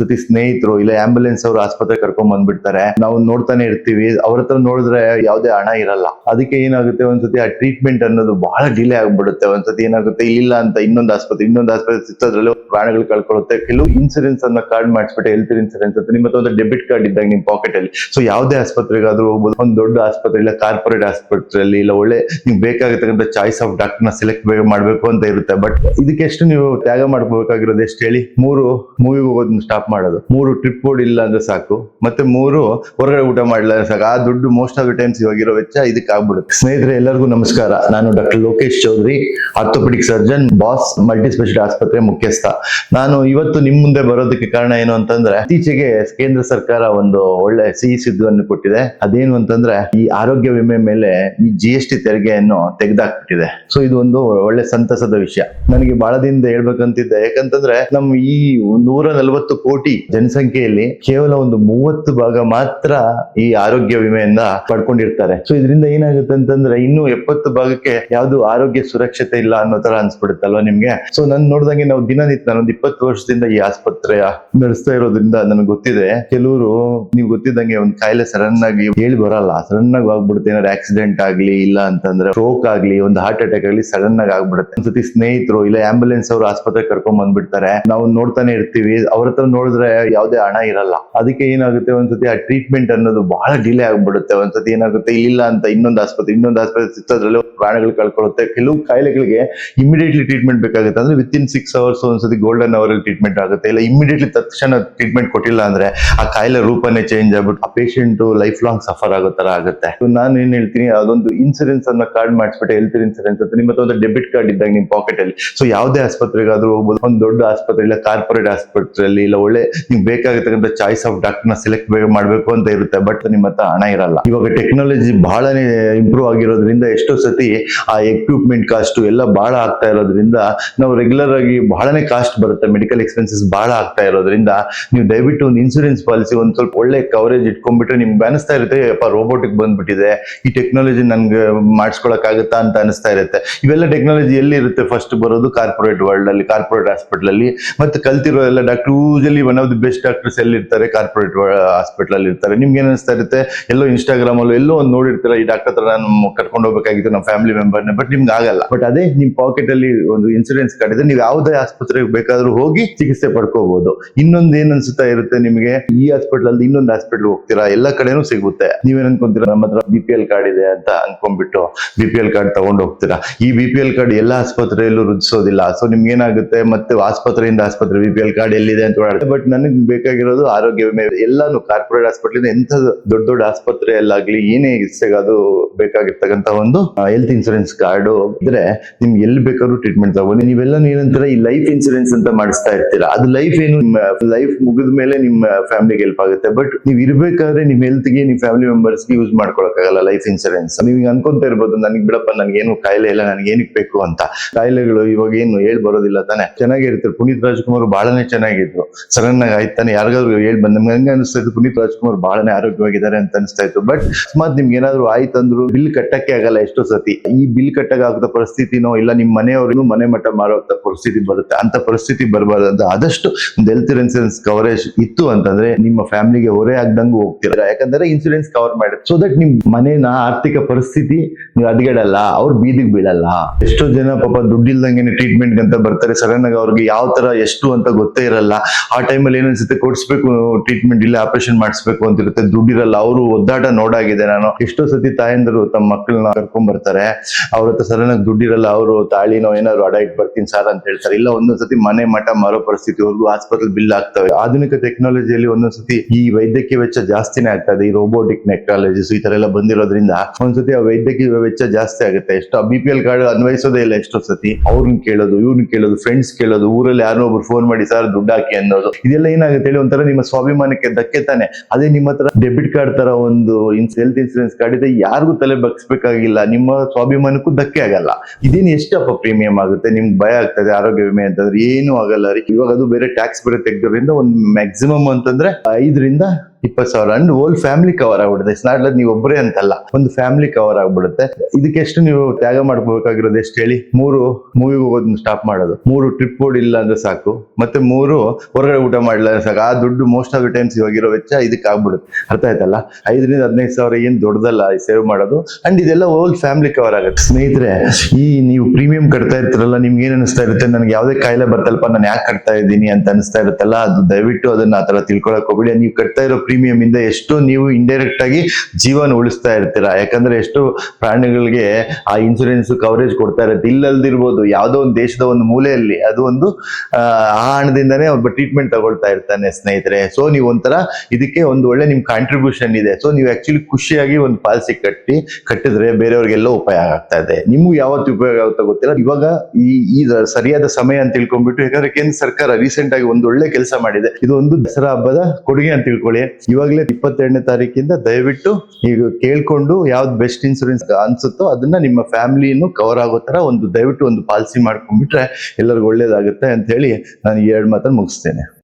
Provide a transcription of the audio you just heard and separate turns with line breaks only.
ಜೊತೆ ಸ್ನೇಹಿತರು ಇಲ್ಲ ಆಂಬುಲೆನ್ಸ್ ಅವರು ಆಸ್ಪತ್ರೆ ಕರ್ಕೊಂಡ್ ಬಂದ್ಬಿಡ್ತಾರೆ. ನಾವು ನೋಡ್ತಾನೆ ಇರ್ತೀವಿ. ಅವ್ರ ಹತ್ರ ನೋಡಿದ್ರೆ ಯಾವ್ದೇ ಹಣ ಇರಲ್ಲ. ಅದಕ್ಕೆ ಏನಾಗುತ್ತೆ? ಒಂದ್ಸತಿ ಆ ಟ್ರೀಟ್ಮೆಂಟ್ ಅನ್ನೋದು ಬಹಳ ಡಿಲೇ ಆಗ್ಬಿಡುತ್ತೆ. ಒಂದ್ಸತಿ ಏನಾಗುತ್ತೆ? ಇಲ್ಲ ಅಂತ ಇನ್ನೊಂದು ಆಸ್ಪತ್ರೆ ಇನ್ನೊಂದು ಆಸ್ಪತ್ರೆ ಸಿಕ್ಕೋದ್ರಲ್ಲಿ ಪ್ರಾಣಗಳು ಕಳ್ಕೊಳ್ಳುತ್ತೆ ಕೆಲವು ಇನ್ಸೂರೆನ್ಸ್ ಅನ್ನ ಕಾರ್ಡ್ ಮಾಡಿಸ್ಬಿಟ್ಟು ಹೆಲ್ತ್ ಇನ್ಸೂರೆನ್ಸ್ ಅಂತ ನಿಮ್ಮ ಹತ್ರ ಒಂದು ಡೆಬಿಟ್ ಕಾರ್ಡ್ ಇದ್ದಾಗ ನಿಮ್ ಪಾಕೆಟ್ ಅಲ್ಲಿ. ಸೊ ಯಾವ್ದೇ ಆಸ್ಪತ್ರೆಗಾದ್ರೂ ಹೋಗ್ಬೋದು. ಒಂದು ದೊಡ್ಡ ಆಸ್ಪತ್ರೆ ಇಲ್ಲ ಕಾರ್ಪೊರೇಟ್ ಆಸ್ಪತ್ರೆಯಲ್ಲಿ ಇಲ್ಲ, ಒಳ್ಳೆ ನಿಮ್ಗೆ ಬೇಕಾಗಿರ್ತಕ್ಕಂಥ ಚಾಯ್ಸ್ ಆಫ್ ಡಾಕ್ಟರ್ನ ಸೆಲೆಕ್ಟ್ ಮಾಡಬೇಕು ಅಂತ ಇರುತ್ತೆ. ಬಟ್ ಇದಕ್ಕೆ ಎಷ್ಟು ನೀವು ತ್ಯಾಗ ಮಾಡ್ಕೋಬೇಕಾಗಿರೋದು? ಎಷ್ಟು ಹೇಳಿ? ಮೂರು ಮೂವಿಗೆ ಹೋಗೋದನ್ನ ಸ್ಟಾಪ್ ಮಾಡೋದು. ಮೂರು ಟ್ರಿಪ್ ಬೋರ್ಡ್ ಇಲ್ಲ ಅಂದ್ರೆ ಸಾಕು. ಮತ್ತೆ ಮೂರು ಹೊರಗಡೆ ಊಟ ಮಾಡಲ್ಲ ಸಾಕು. ಆ ದುಡ್ಡು ಮೋಸ್ಟ್ ಆಫ್ ದ ಟೈಮ್ಸ್ ಇವಾಗಿರೋ ವೆಚ್ಚ ಇದಕ್ಕೆ ಆಗ್ಬಿಡುತ್ತೆ. ಸ್ನೇಹಿತರೆ, ಎಲ್ಲರಿಗೂ ನಮಸ್ಕಾರ. ನಾನು doctor Lokesh Chaudhary, orthopaedic surgeon boss multi special ಆಸ್ಪತ್ರೆ ಮುಖ್ಯಸ್ಥ. ನಾನು ಇವತ್ತು ನಿಮ್ ಮುಂದೆ ಬರೋದಕ್ಕೆ ಕಾರಣ ಏನು ಅಂತಂದ್ರೆ, ಇತ್ತೀಚೆಗೆ ಕೇಂದ್ರ ಸರ್ಕಾರ ಒಂದು ಒಳ್ಳೆ ಸಿಹಿ ಸಿದ್ಧವನ್ನು ಕೊಟ್ಟಿದೆ. ಅದೇನು ಅಂತಂದ್ರೆ, ಈ ಆರೋಗ್ಯ ವಿಮೆ ಮೇಲೆ ಈ ಜಿ ಎಸ್ ಟಿ ತೆರಿಗೆಯನ್ನು ತೆಗೆದಾಕ್ಬಿಟ್ಟಿದೆ. ಸೊ ಇದು ಒಂದು ಒಳ್ಳೆ ಸಂತಸದ ವಿಷಯ. ನನಗೆ ಬಹಳ ದಿನದಿಂದ ಹೇಳ್ಬೇಕಂತಿದ್ದೆ. ಯಾಕಂತಂದ್ರೆ ನಮ್ ಈ ನೂರ ನಲವತ್ತು ಕೋಟಿ ಜನಸಂಖ್ಯೆಯಲ್ಲಿ ಕೇವಲ ಒಂದು ಮೂವತ್ತು ಭಾಗ ಮಾತ್ರ ಈ ಆರೋಗ್ಯ ವಿಮೆಯನ್ನ ಪಡ್ಕೊಂಡಿರ್ತಾರೆ. ಸೊ ಇದರಿಂದ ಏನಾಗುತ್ತೆ ಅಂತಂದ್ರೆ ಇನ್ನು ಎಪ್ಪತ್ತು ಭಾಗಕ್ಕೆ ಯಾವ್ದು ಆರೋಗ್ಯ ಸುರಕ್ಷತೆ ಇಲ್ಲ ಅನ್ನೋ ತರ ಅನ್ಸ್ಬಿಡುತ್ತಲ್ವಾ ನಿಮ್ಗೆ? ಸೊ ನನ್ ನೋಡ್ದಂಗೆ ನಾವು ದಿನನಿತ್ಯ ನಾನೊಂದು ಇಪ್ಪತ್ತು ವರ್ಷದಿಂದ ಈ ಆಸ್ಪತ್ರೆಯ ನಡೆಸ್ತಾ ಇರೋದ್ರಿಂದ ನನಗೆ ಗೊತ್ತಿದೆ. ಕೆಲವರು ನೀವು ಗೊತ್ತಿದ್ದಂಗೆ ಒಂದು ಕಾಯಿಲೆ ಸಡನ್ ಆಗಿ ಹೇಳಿ ಬರಲ್ಲ. ಸಡನ್ ಆಗಿ ಆಗ್ಬಿಡುತ್ತೆ. ಏನಾದ್ರು ಆಕ್ಸಿಡೆಂಟ್ ಆಗ್ಲಿ ಇಲ್ಲ ಅಂತಂದ್ರೆ ಸ್ಟ್ರೋಕ್ ಆಗ್ಲಿ, ಒಂದು ಹಾರ್ಟ್ ಅಟ್ಯಾಕ್ ಆಗ್ಲಿ ಸಡನ್ ಆಗಿ ಆಗ್ಬಿಡುತ್ತೆ. ಒಂದ್ಸತಿ ಸ್ನೇಹಿತರು ಇಲ್ಲ ಆಂಬುಲೆನ್ಸ್ ಅವರು ಆಸ್ಪತ್ರೆ ಕರ್ಕೊಂಡ್ ಬಂದ್ಬಿಡ್ತಾರೆ. ನಾವು ನೋಡ್ತಾನೆ ಇರ್ತೀವಿ. ಅವ್ರ ಹತ್ರ ನೋಡಿದ್ರೆ ಯಾವುದೇ ಹಣ ಇರಲ್ಲ. ಅದಕ್ಕೆ ಏನಾಗುತ್ತೆ ಒಂದ್ಸತಿ ಆ ಟ್ರೀಟ್ಮೆಂಟ್ ಅನ್ನೋದು ಬಹಳ ಡಿಲೇ ಆಗ್ಬಿಡುತ್ತೆ. ಒಂದ್ಸತಿ ಏನಾಗುತ್ತೆ ಇಲ್ಲ ಅಂತ ಇನ್ನೊಂದು ಆಸ್ಪತ್ರೆ ಇನ್ನೊಂದು ಆಸ್ಪತ್ರೆ ಸಿಕ್ಕೋದ್ರಲ್ಲಿ ಪ್ರಾಣಗಳು ಕಳ್ಕೊಳ್ಳುತ್ತೆ ಕೆಲವು ಕಾಯಿಲೆಗಳಿಗೆ ಇಮಿಡಿಯೇಟ್ಲಿ ಟ್ರೀಟ್ಮೆಂಟ್ ಬೇಕಾಗುತ್ತೆ. ಅಂದ್ರೆ ವಿತ್ ಇನ್ ಸಿಕ್ಸ್ ಅವರ್ಸ್ ಒಂದ್ಸತಿ ಗೋಲ್ಡನ್ ಅವರ್ ಅಲ್ಲಿ ಟ್ರೀಟ್ಮೆಂಟ್ ಆಗುತ್ತೆ. ಇಲ್ಲ ಇಮಿಡಿಯೇಟ್ಲಿ ತಕ್ಷಣ ಟ್ರೀಟ್ಮೆಂಟ್ ಕೊಟ್ಟಿಲ್ಲ ಅಂದ್ರೆ ಆ ಕಾಯಿಲೆ ರೂಪನೇ ಚೇಂಜ್ ಆಗ್ಬಿಟ್ಟು ಆ ಪೇಷಂಟ್ ಲೈಫ್ ಲಾಂಗ್ ಸಫರ್ ಆಗೋ ತರ ಆಗುತ್ತೆ. ನಾನು ಏನ್ ಹೇಳ್ತೀನಿ, ಅದೊಂದು ಇನ್ಸೂರೆನ್ಸ್ ಅನ್ನ ಕಾರ್ಡ್ ಮಾಡಿಸ್ಬಿಟ್ಟು ಹೆಲ್ತ್ ಇನ್ಸೂರೆನ್ಸ್ ಅಂತ ನಿಮ್ಮ ಒಂದು ಡೆಬಿಟ್ ಕಾರ್ಡ್ ಇದ್ದಾಗ ನಿಮ್ ಪಾಕೆಟ್ ಅಲ್ಲಿ. ಸೊ ಯಾವುದೇ ಆಸ್ಪತ್ರೆಗಾದ್ರೂ ಹೋಗ್ಬೋದು. ಒಂದು ದೊಡ್ಡ ಆಸ್ಪತ್ರೆ, ಇಲ್ಲ ಕಾರ್ಪೊರೇಟ್ ಆಸ್ಪತ್ರೆಯಲ್ಲಿ, ಇಲ್ಲ ಒಳ್ಳೆ ನಿಮ್ಗೆ ಬೇಕಾಗಿರ್ತಕ್ಕಂಥ ಚಾಯ್ಸ್ ಆಫ್ ಡಾಕ್ಟರ್ ಸೆಲೆಕ್ಟ್ ಮಾಡಬೇಕು ಅಂತ ಇರುತ್ತೆ ಬಟ್ ನಿಮ್ಮ ಹತ್ರ ಹಣ ಇರಲ್ಲ. ಇವಾಗ ಟೆಕ್ನಾಲಜಿ ಬಹಳನೇ ಇಂಪ್ರೂವ್ ಆಗಿರೋದ್ರಿಂದ ಎಷ್ಟೋ ಸತಿ ಆ ಎಕ್ವಿಪ್ಮೆಂಟ್ ಕಾಸ್ಟ್ ಎಲ್ಲ ಬಹಳ ಆಗ್ತಾ ಇರೋದ್ರಿಂದ ನಾವು ರೆಗ್ಯುಲರ್ ಆಗಿ ಬಹಳನೇ ಕಾಸ್ಟ್ ಬರುತ್ತೆ ಮೆಡಿಕಲ್ ಎಕ್ಸ್ಪೆನ್ಸಸ್ ಬಹಳ ಆಗ್ತಾ ಇರೋದ್ರಿಂದ. ನೀವು ದಯವಿಟ್ಟು ಒಂದು ಇನ್ಸೂರೆನ್ಸ್ ಪಾಲಿಸಿ ಒಂದ್ ಸ್ವಲ್ಪ ಒಳ್ಳೆ ಕವರೇಜ್ ಇಟ್ಕೊಂಡ್ಬಿಟ್ರೆ ನಿಮ್ಗೆ ಅನಿಸ್ತಾ ಇರುತ್ತೆ ಅಪ್ಪ ರೋಬೋಟಿಕ್ ಬಂದ್ಬಿಟ್ಟಿದೆ, ಈ ಟೆಕ್ನಾಲಜಿ ನನ್ಗೆ ಮಾಡಿಸ್ಕೊಳಕ್ ಆಗುತ್ತಾ ಅಂತ ಅನಿಸ್ತಾ ಇರುತ್ತೆ. ಇವೆಲ್ಲ ಟೆಕ್ನಾಲಜಿ ಎಲ್ಲಿ ಇರುತ್ತೆ? ಫಸ್ಟ್ ಬರೋದು ಕಾರ್ಪೊರೇಟ್ ವರ್ಲ್ಡ್ ಅಲ್ಲಿ ಕಾರ್ಪೊರೇಟ್ ಹಾಸ್ಪಿಟಲ್ ಅಲ್ಲಿ, ಮತ್ತೆ ಕಲ್ತಿರೋ ಎಲ್ಲ doctor usually one of the best doctors ಎಲ್ಲಿ ಇರ್ತಾರೆ ಕಾರ್ಪೊರೇಟ್ ಹಾಸ್ಪಿಟಲ್ ಅಲ್ಲಿ ಇರ್ತಾರೆ. ನಿಮ್ಗೆ ಏನಿಸ್ತಾ ಇರುತ್ತೆ? ಎಲ್ಲೋ ಇನ್ಸ್ಟಾಗ್ರಾಮ್ ಅಲ್ಲೂ ಎಲ್ಲೋ ಒಂದು ನೋಡಿರ್ತೀರ ಈ ಡಾಕ್ಟರ್ ಹತ್ರ ನಾನು ಕರ್ಕೊಂಡು ಹೋಗ್ಬೇಕಾಗಿತ್ತು ನಮ್ಮ ಫ್ಯಾಮಿಲಿ ಮೆಂಬರ್ನ ಬಟ್ ನಿಮ್ಗೆ ಆಗಲ್ಲ. ಬಟ್ ಅದೇ ನಿಮ್ ಪಾಕೆಟ್ ಅಲ್ಲಿ ಒಂದು ಇನ್ಸೂರೆನ್ಸ್ ಕಾರ್ಡ್ ಇದೆ ನೀವು ಯಾವುದೇ ಆಸ್ಪತ್ರೆಗೆ ಬೇಕಾದ್ರೂ ಹೋಗಿ ಚಿಕಿತ್ಸೆ ಪಡ್ಕೋಬಹುದು ಇನ್ನೊಂದು ಏನ್ ಅನ್ಸುತ್ತಾ ಇರುತ್ತೆ ನಿಮಗೆ? ಈ ಹಾಸ್ಪಿಟಲ್ ಅಲ್ಲಿ ಇನ್ನೊಂದು ಹಾಸ್ಪಿಟಲ್ ಹೋಗ್ತೀರಾ? ಎಲ್ಲ ಕಡೆನೂ ಸಿಗುತ್ತೆ. ನೀವೇನ್ ಅನ್ಕೊಂತೀರಾ? ನಮ್ಮ ಹತ್ರ ಬಿ ಪಿ ಎಲ್ ಕಾರ್ಡ್ ಇದೆ ಅಂತ ಅನ್ಕೊಂಡ್ಬಿಟ್ಟು ಬಿ ಪಿ ಎಲ್ ಕಾರ್ಡ್ ತಗೊಂಡು ಹೋಗ್ತೀರಾ? ಈ ಬಿ ಪಿ ಎಲ್ ಕಾರ್ಡ್ ಎಲ್ಲ ಆಸ್ಪತ್ರೆಯಲ್ಲೂ ರುಚಿಸೋದಿಲ್ಲ ಸೊ ನಿಮ್ಗೆ ಏನಾಗುತ್ತೆ? ಮತ್ತೆ ಆಸ್ಪತ್ರೆಯಿಂದ ಆಸ್ಪತ್ರೆ ಬಿ ಪಿ ಎಲ್ ಕಾರ್ಡ್ ಎಲ್ಲಿದೆ ಅಂತ ಬಟ್ ನನಗೆ ಬೇಕಾಗಿರೋದು ಆರೋಗ್ಯ ವಿಮೆ ಎಲ್ಲಾನು ಕಾರ್ಪೊರೇಟ್ ಹಾಸ್ಪಿಟಲ್ ಎಂತ ದೊಡ್ಡ ದೊಡ್ಡ ಆಸ್ಪತ್ರೆಯಲ್ಲಾಗ್ಲಿ ಏನೇ ಅದು ಬೇಕಾಗಿರ್ತಕ್ಕಂಥ ಒಂದು ಹೆಲ್ತ್ ಇನ್ಸೂರೆನ್ಸ್ ಕಾರ್ಡ್ ಇದ್ರೆ ನಿಮ್ಗೆ ಎಲ್ಲಿ ಬೇಕಾದ್ರೂ ಟ್ರೀಟ್ಮೆಂಟ್ ತಗೊಂಡು ನೀವೆಲ್ಲ ಏನಂತೀರ, ಈ ಲೈಫ್ ಇನ್ಸೂರೆನ್ಸ್ ಅಂತ ಮಾಡಿಸ್ತಾ ಇರ್ತೀರಾ. ಅದು ಲೈಫ್ ಏನು, ನಿಮ್ಮ ಲೈಫ್ ಮುಗಿದ ಮೇಲೆ ನಿಮ್ಮ ಫ್ಯಾಮಿಲಿಗೆ ಹೆಲ್ಪ್ ಆಗುತ್ತೆ. ಬಟ್ ನೀವು ಇರ್ಬೇಕಾದ್ರೆ ನಿಮ್ ಹೆಲ್ತ್ಗೆ, ನಿಮ್ ಫ್ಯಾಮಿಲಿ ಮೆಂಬರ್ಸ್ ಯೂಸ್ ಮಾಡ್ಕೊಳಕ್ಕಾಗಲ್ಲ ಲೈಫ್ ಇನ್ಸೂರೆನ್ಸ್ ನೀವು ಅನ್ಕೊಂತ ಇರ್ಬೋದು, ನನಗೆ ಬಿಡಪ್ಪ ನನ್ಗೇನು ಕಾಯಿಲೆ ಇಲ್ಲ, ನನಗೆ ಏನಕ್ಕೆ ಬೇಕು ಅಂತ. ಕಾಯಿಲೆಗಳು ಇವಾಗ ಏನು ಹೇಳ್ ಬರೋದಿಲ್ಲ ತಾನೆ. ಚೆನ್ನಾಗಿರ್ತಾರೆ ಪುನೀತ್ ರಾಜ್ಕುಮಾರ್ ಬಹಳನೇ ಚೆನ್ನಾಗಿದ್ರು. ಸಡನ್ ಆಗಿ ಆಯ್ತಾನೆ ಯಾರಿಗಾದ್ರು ಹೇಳಿ ಬಂದ್, ನಮ್ಗೆ ಹಂಗೆ ಅನಿಸ್ತಾ ಇತ್ತು ಪುನೀತ್ ರಾಜ್ಕುಮಾರ್ ಬಹಳನೇ ಆರೋಗ್ಯವಾಗಿದ್ದಾರೆ ಅಂತ ಅನಿಸ್ತಾ ಇತ್ತು ಬಟ್ ಅಕಸ್ಮಾತ್ ನಿಮ್ಗೆ ಏನಾದ್ರು ಆಯ್ತಂದ್ರು ಬಿಲ್ ಕಟ್ಟಕ್ಕೆ ಆಗಲ್ಲ ಎಷ್ಟೋ ಸತಿ. ಈ ಬಿಲ್ ಕಟ್ಟಕ್ಕೆ ಆಗದ ಪರಿಸ್ಥಿತಿನೋ ಇಲ್ಲ ನಿಮ್ ಮನೆಯವ್ರಿಗೂ ಮನೆ ಮಠ ಮಾರೋ ಪರಿಸ್ಥಿತಿ ಬರುತ್ತೆ, ಅಂತ ಪರಿಸ್ಥಿತಿ ಬರಬಾರ್ದು ಆದಷ್ಟು ಒಂದು ಹೆಲ್ತ್ ಇನ್ಸೂರೆನ್ಸ್ ಕವರೇಜ್ ಇತ್ತು ಅಂತಂದ್ರೆ ನಿಮ್ಮ ಫ್ಯಾಮಿಲಿಗೆ ಹೊರೆ ಆಗ್ದಂಗೂ ಹೋಗ್ತೀರಾ. ಯಾಕಂದ್ರೆ ಇನ್ಸೂರೆನ್ಸ್ ಕವರ್ ಮಾಡಿ ಸೊ ದಟ್ ನಿಮ್ ಮನೆನ ಆರ್ಥಿಕ ಪರಿಸ್ಥಿತಿ ನೀವು ಅದ್ಗೆಡಲ್ಲ ಅವ್ರ ಬೀದಿಗೆ ಬೀಳಲ್ಲ. ಎಷ್ಟೋ ಜನ ಪಾಪ ದುಡ್ಡಿಲ್ದಂಗೆ ಟ್ರೀಟ್ಮೆಂಟ್ ಅಂತ ಬರ್ತಾರೆ ಸಡನ್ ಆಗಿ ಅವ್ರಿಗೆ ಯಾವ ತರ ಎಷ್ಟು ಅಂತ ಗೊತ್ತೇ ಇರಲ್ಲ. ಆ ಟೈಮಲ್ಲಿ ಏನನ್ಸುತ್ತೆ ಕೊಡ್ಸ್ಬೇಕು ಟ್ರೀಟ್ಮೆಂಟ್ ಇಲ್ಲ ಆಪರೇಷನ್ ಮಾಡಿಸ್ಬೇಕು ಅಂತ ಇರುತ್ತೆ ದುಡ್ಡಿರಲ್ಲ, ಅವರು ಒದ್ದಾಟ ನೋಡಾಗಿದೆ ನಾನು. ಎಷ್ಟೋ ಸತಿ ತಾಯಂದರು ತಮ್ಮ ಮಕ್ಕಳನ್ನ ಕರ್ಕೊಂಡ್ ಬರ್ತಾರೆ. ಅವ್ರ ಹತ್ರ ಸಡನ್ ಆಗಿ ದುಡ್ಡಿರಲ್ಲ, ಅವರು ತಾಳಿನೋ ಏನಾದ್ರು ಅಡ ಇಟ್ ಬರ್ತೀನಿ ಸರ್ ಅಂತ ಹೇಳ್ತಾರೆ. ಇಲ್ಲ ಒಂದೊಂದ್ಸತಿ ಮನೆ ಮಠ ಮಾರೋ ಪರಿಸ್ಥಿತಿವರೆಗೂ ಆಸ್ಪತ್ರೆ ಬಿಲ್ ಆಗ್ತವೆ. ಆಧುನಿಕ ಟೆಕ್ನಾಲಜಿಯಲ್ಲಿ ಒಂದೊಂದ್ಸತಿ ಈ ವೈದ್ಯಕೀಯ ವೆಚ್ಚ ಜಾಸ್ತಿನೇ ಆಗ್ತದೆ ಈ ರೋಬೋಟಿಕ್ ಟೆಕ್ನಾಲಜೀಸ್ ಈ ತರ ಎಲ್ಲ ಬಂದಿರೋದ್ರಿಂದ ಒಂದ್ಸತಿ ಆ ವೈದ್ಯಕೀಯ ವೆಚ್ಚ ಜಾಸ್ತಿ ಆಗುತ್ತೆ. ಎಷ್ಟು ಬಿ ಪಿ ಎಲ್ ಕಾರ್ಡ್ ಅನ್ವಯಿಸೋದೇ ಇಲ್ಲ ಎಷ್ಟೋ ಸತಿ. ಅವ್ರನ್ನ ಕೇಳೋದು ಇವ್ರನ್ನ ಕೇಳೋದು ಫ್ರೆಂಡ್ಸ್ ಕೇಳೋದು, ಊರಲ್ಲಿ ಯಾರೋ ಒಬ್ರು ಫೋನ್ ಮಾಡಿ, ಸರ್, ದುಡ್ಡು ಹಾಕಿ ಅನ್ನೋದು. ಇದೆಲ್ಲ ಏನಾಗುತ್ತೆ ಹೇಳಿ ಒಂಥರ ನಿಮ್ಮ ಸ್ವಾಭಿಮಾನಕ್ಕೆ ಧಕ್ಕೆ ತಾನೆ. ಅದೇ ನಿಮ್ಮ ಹತ್ರ ಡೆಬಿಟ್ ಕಾರ್ಡ್ ತರ ಒಂದು ಹೆಲ್ತ್ ಇನ್ಸೂರೆನ್ಸ್ ಕಾರ್ಡ್ ಇದೆ, ಯಾರಿಗೂ ತಲೆ ಬಗ್ಸ್ಬೇಕಾಗಿಲ್ಲ. ನಿಮ್ಮ ಸ್ವಾಭಿಮಾನಕ್ಕೂ ಧಕ್ಕೆ ಆಗಲ್ಲ. ಇದೇನು ಎಷ್ಟಪ್ಪ ಪ್ರೀಮಿಯಂ ಆಗುತ್ತೆ? ನಿಮ್ಗೆ ಭಯ ಆಗ್ತದೆ, ಆರೋಗ್ಯ ವಿಮೆ ಅಂತಂದ್ರೆ ಏನು ಆಗಲ್ಲ ರೀ. ಇವಾಗ ಅದು ಬೇರೆ ಟ್ಯಾಕ್ಸ್ ಬೇರೆ ತೆಗೆದ್ರಿಂದ ಒಂದು ಮ್ಯಾಕ್ಸಿಮಮ್ ಅಂತಂದ್ರೆ ಐದರಿಂದ ಇಪ್ಪತ್ತು ಸಾವಿರ. ಅಂಡ್ ಓಲ್ ಫ್ಯಾಮಿಲಿ ಕವರ್ ಆಗ್ಬಿಡುತ್ತೆ. ಇಟ್ಸ್ ನಾಟ್ ನೀವು ಒಬ್ಬರೇ ಅಂತಲ್ಲ. ಒಂದು ಫ್ಯಾಮಿಲಿ ಕವರ್ ಆಗ್ಬಿಡುತ್ತೆ. ಇದಕ್ಕೆ ಎಷ್ಟು ನೀವು ತ್ಯಾಗ ಮಾಡ್ಕೋಬೇಕಾಗಿರೋದು ಎಷ್ಟು ಹೇಳಿ? ಮೂರು ಮೂವಿಗೆ ಹೋಗೋದನ್ನ ಸ್ಟಾಪ್ ಮಾಡೋದು. ಮೂರು ಟ್ರಿಪ್ ಇಲ್ಲ ಅಂದ್ರೆ ಸಾಕು. ಮತ್ತೆ ಮೂರು ಹೊರಗಡೆ ಊಟ ಮಾಡಲ್ಲ ಸಾಕು. ಆ ದುಡ್ಡು ಮೋಸ್ಟ್ ಆಫ್ ದ ಟೈಮ್ಸ್ ಇವಾಗಿರೋ ವೆಚ್ಚ ಇದಕ್ಕೆ ಆಗ್ಬಿಡುತ್ತೆ. ಅರ್ಥ ಆಯ್ತಲ್ಲ? ಐದರಿಂದ ಹದಿನೈದು ಸಾವಿರ ಏನು ದೊಡ್ಡದಲ್ಲ ಸೇವ್ ಮಾಡೋದು. ಅಂಡ್ ಇದೆಲ್ಲ ಓಲ್ ಫ್ಯಾಮಿಲಿ ಕವರ್ ಆಗುತ್ತೆ. ಸ್ನೇಹಿತರೆ, ಈ ನೀವು ಪ್ರೀಮಿಯಂ ಕಟ್ತಾ ಇರ್ತೀರಲ್ಲ, ನಿಮ್ಗೆ ಏನ್ ಅನಿಸ್ತಾ ಇರುತ್ತೆ? ನನಗೆ ಯಾವುದೇ ಕಾಯಿಲೆ ಬರ್ತಲ್ಪ ನಾನು ಯಾಕೆ ಕಟ್ತಾ ಇದ್ದೀನಿ ಅಂತ ಅನಿಸ್ತಾ ಇರುತ್ತಲ್ಲ? ಅದು ದಯವಿಟ್ಟು ಅದನ್ನ ಆತರ ತಿಳ್ಕೊಳಕ್ ಹೋಗ್ಬಿಡಿ. ನೀವು ಕಟ್ತಾ ಇರೋ ಪ್ರೀಮಿಯಂ ಇಂದ ಎಷ್ಟು ನೀವು ಇಂಡೈರೆಕ್ಟ್ ಆಗಿ ಜೀವನ ಉಳಿಸ್ತಾ ಇರ್ತೀರಾ? ಯಾಕಂದ್ರೆ ಎಷ್ಟು ಪ್ರಾಣಿಗಳಿಗೆ ಆ ಇನ್ಸೂರೆನ್ಸ್ ಕವರೇಜ್ ಕೊಡ್ತಾ ಇರುತ್ತೆ. ಇಲ್ಲಲ್ದಿರ್ಬೋದು, ಯಾವುದೋ ಒಂದು ದೇಶದ ಒಂದು ಮೂಲೆಯಲ್ಲಿ ಅದು ಒಂದು, ಆ ಹಣದಿಂದನೇ ಒಬ್ಬ ಟ್ರೀಟ್ಮೆಂಟ್ ತಗೊಳ್ತಾ ಇರ್ತಾನೆ ಸ್ನೇಹಿತರೆ. ಸೊ ನೀವು ಒಂಥರ ಇದಕ್ಕೆ ಒಂದು ಒಳ್ಳೆ ನಿಮ್ ಕಾಂಟ್ರಿಬ್ಯೂಷನ್ ಇದೆ. ಸೊ ನೀವು ಆಕ್ಚುಲಿ ಖುಷಿಯಾಗಿ ಒಂದು ಪಾಲಿಸಿ ಕಟ್ಟಿ, ಕಟ್ಟಿದ್ರೆ ಬೇರೆಯವ್ರಿಗೆಲ್ಲ ಉಪಯೋಗ ಆಗ್ತಾ ಇದೆ. ನಿಮ್ಗೆ ಯಾವತ್ತು ಉಪಯೋಗ ಆಗುತ್ತಾ ಗೊತ್ತಿಲ್ಲ. ಇವಾಗ ಈ ಈ ಸರಿಯಾದ ಸಮಯ ಅಂತ ತಿಳ್ಕೊಂಡ್ಬಿಟ್ಟು, ಯಾಕಂದ್ರೆ ಕೇಂದ್ರ ಸರ್ಕಾರ ರೀಸೆಂಟ್ ಆಗಿ ಒಂದು ಒಳ್ಳೆ ಕೆಲಸ ಮಾಡಿದೆ. ಇದು ಒಂದು ದಸರಾ ಹಬ್ಬದ ಕೊಡುಗೆ ಅಂತ ತಿಳ್ಕೊಳ್ಳಿ. ಇವಾಗಲೇ ಇಪ್ಪತ್ತೆರಡನೇ ತಾರೀಕಿಂದ ದಯವಿಟ್ಟು ಈಗ ಕೇಳ್ಕೊಂಡು ಯಾವ್ದು ಬೆಸ್ಟ್ ಇನ್ಸೂರೆನ್ಸ್ ಅನ್ಸುತ್ತೋ ಅದನ್ನ ನಿಮ್ಮ ಫ್ಯಾಮಿಲಿನೂ ಕವರ್ ಆಗೋ ತರ ಒಂದು ದಯವಿಟ್ಟು ಒಂದು ಪಾಲಿಸಿ ಮಾಡ್ಕೊಂಡ್ಬಿಟ್ರೆ ಎಲ್ಲರಿಗೂ ಒಳ್ಳೇದಾಗುತ್ತೆ ಅಂತ ಹೇಳಿ ನಾನು ಎರಡು ಮಾತನ್ನು ಮುಗಿಸ್ತೇನೆ.